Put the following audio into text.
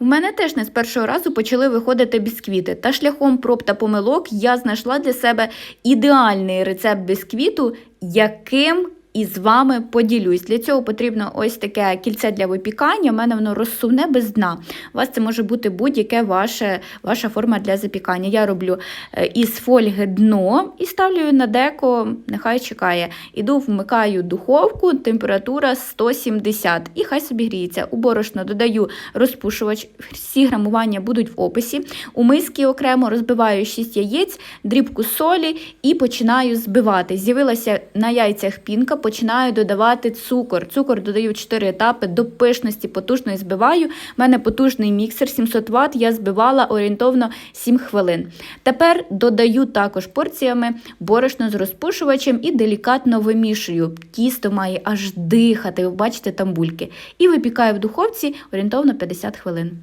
У мене теж не з першого разу почали виходити бісквіти. Та шляхом проб та помилок я знайшла для себе ідеальний рецепт бісквіту, яким і з вами поділюсь. Для цього потрібно ось таке кільце для випікання. У мене воно розсувне без дна. У вас це може бути будь-яке ваше, ваша форма для запікання. Я роблю е, із фольги дно і ставлю на деко, нехай чекає. Іду, вмикаю духовку, температура 170 і хай собі гріється. У борошно додаю розпушувач, всі грамування будуть в описі. У миски окремо розбиваю 6 яєць, дрібку солі і починаю збивати. З'явилася на яйцях пінка, починаю додавати цукор. Цукор додаю в 4 етапи до пишності, потужно і збиваю. У мене потужний міксер 700 Вт, я збивала орієнтовно 7 хвилин. Тепер додаю також порціями борошно з розпушувачем і делікатно вимішую. Тісто має аж дихати, ви бачите там бульки. І випікаю в духовці орієнтовно 50 хвилин.